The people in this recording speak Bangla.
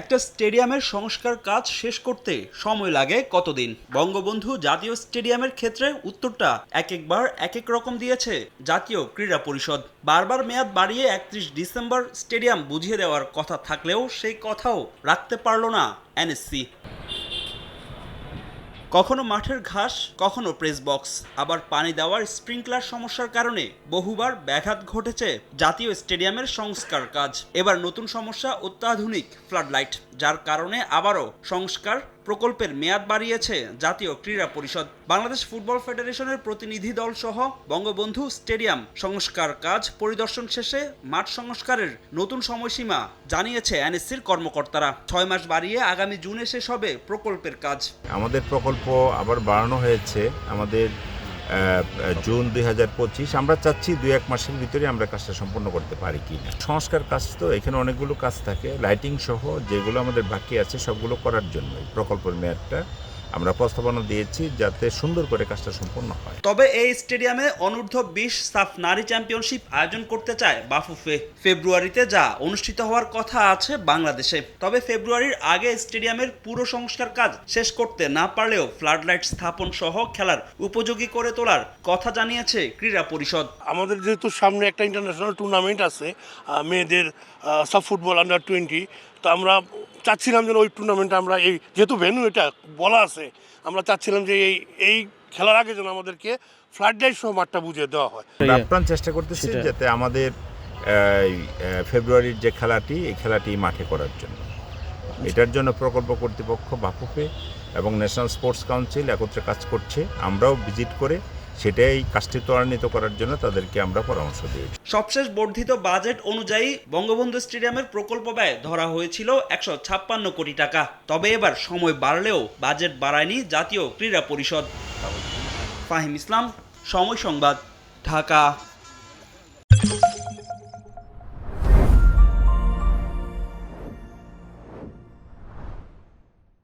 একটা স্টেডিয়ামের সংস্কার কাজ শেষ করতে সময় লাগে কতদিন? বঙ্গবন্ধু জাতীয় স্টেডিয়ামের ক্ষেত্রে উত্তরটা এক একবার এক এক রকম দিয়েছে জাতীয় ক্রীড়া পরিষদ। বারবার মেয়াদ বাড়িয়ে একত্রিশ ডিসেম্বর স্টেডিয়াম বুঝিয়ে দেওয়ার কথা থাকলেও সেই কথাও রাখতে পারল না এনএসসি। কখনো মাঠের ঘাস, কখনো প্রেস বক্স আবার পানি দেওয়ার স্প্রিংকলার সমস্যার কারণে বহুবার ব্যাঘাত ঘটেছে জাতীয় স্টেডিয়ামের সংস্কার কাজ। এবার নতুন সমস্যা, অত্যাধুনিক ফ্লাডলাইট যার কারণে আবারও সংস্কার প্রকল্পের মেয়াদ বাড়িয়েছে জাতীয় ক্রীড়া পরিষদ। বাংলাদেশ ফুটবল ফেডারেশনের প্রতিনিধি দল সহ বঙ্গবন্ধু স্টেডিয়াম সংস্কার কাজ পরিদর্শন শেষে মাঠ সংস্কারের নতুন সময়সীমা জানিয়েছে এনএসসির কর্মকর্তারা। ছয় মাস বাড়িয়ে আগামী জুনে শেষ হবে প্রকল্পের কাজ। আমাদের প্রকল্প আবার বাড়ানো হয়েছে। আমাদের জুন দুই হাজার পঁচিশ, আমরা চাচ্ছি দুই এক মাসের ভিতরে আমরা কাজটা সম্পন্ন করতে পারি কি না সংস্কার কাজ তো, এখানে অনেকগুলো কাজ থাকে লাইটিং সহ যেগুলো আমাদের বাকি আছে সবগুলো করার জন্য প্রকল্পের মেয়াদটা। আমরা প্রস্তাবনা দিয়েছি যাতে সুন্দর করে কাজটা সম্পন্ন হয়। তবে এই স্টেডিয়ামে অনূর্ধ্ব বিশ সাফ নারী চ্যাম্পিয়নশিপ আয়োজন করতে চায় বাফুফে। ফেব্রুয়ারিতে যা অনুষ্ঠিত হওয়ার কথা আছে বাংলাদেশে। তবে ফেব্রুয়ারির আগে স্টেডিয়ামের পুরো সংস্কার কাজ শেষ করতে না পারলেও ফ্লাডলাইট স্থাপন সহ খেলার উপযোগী করে তোলার কথা জানিয়েছে ক্রীড়া পরিষদ। আমাদের যেহেতু সামনে একটা ইন্টারন্যাশনাল টুর্নামেন্ট আছে মেয়েদের সব ফুটবল আন্ডার টোয়েন্টি তো আমরা চাচ্ছিলাম যেন ওই টুর্নামেন্টে আমরা এই যেহেতু ভেন্যু এটা বলা আছে আমরা চাচ্ছিলাম যে এই এই খেলার আগে যেন আমাদেরকে ফ্লাড লাইট সহ মাঠটা বুঝিয়ে দেওয়া হয়। আপ্রাণ চেষ্টা করতেছি যাতে আমাদের এই, ফেব্রুয়ারির যে খেলাটি এই খেলাটি মাঠে করার জন্য। এটার জন্য প্রকল্প কর্তৃপক্ষ বাফুফে এবং ন্যাশনাল স্পোর্টস কাউন্সিল একত্রে কাজ করছে। আমরাও ভিজিট করে সেটাই কাজটি ত্বরান্বিত করার জন্য তাদেরকে আমরা পরামর্শ দিয়েছি। সবশেষ বর্ধিত বাজেট অনুযায়ী বঙ্গবন্ধু স্টেডিয়ামের প্রকল্প ব্যয় ধরা হয়েছিল একশো ছাপ্পান্ন কোটি টাকা। তবে এবার সময় বাড়লেও বাজেট বাড়ায়নি জাতীয় ক্রীড়া পরিষদ। ফাহিম ইসলাম সময় সংবাদ ঢাকা।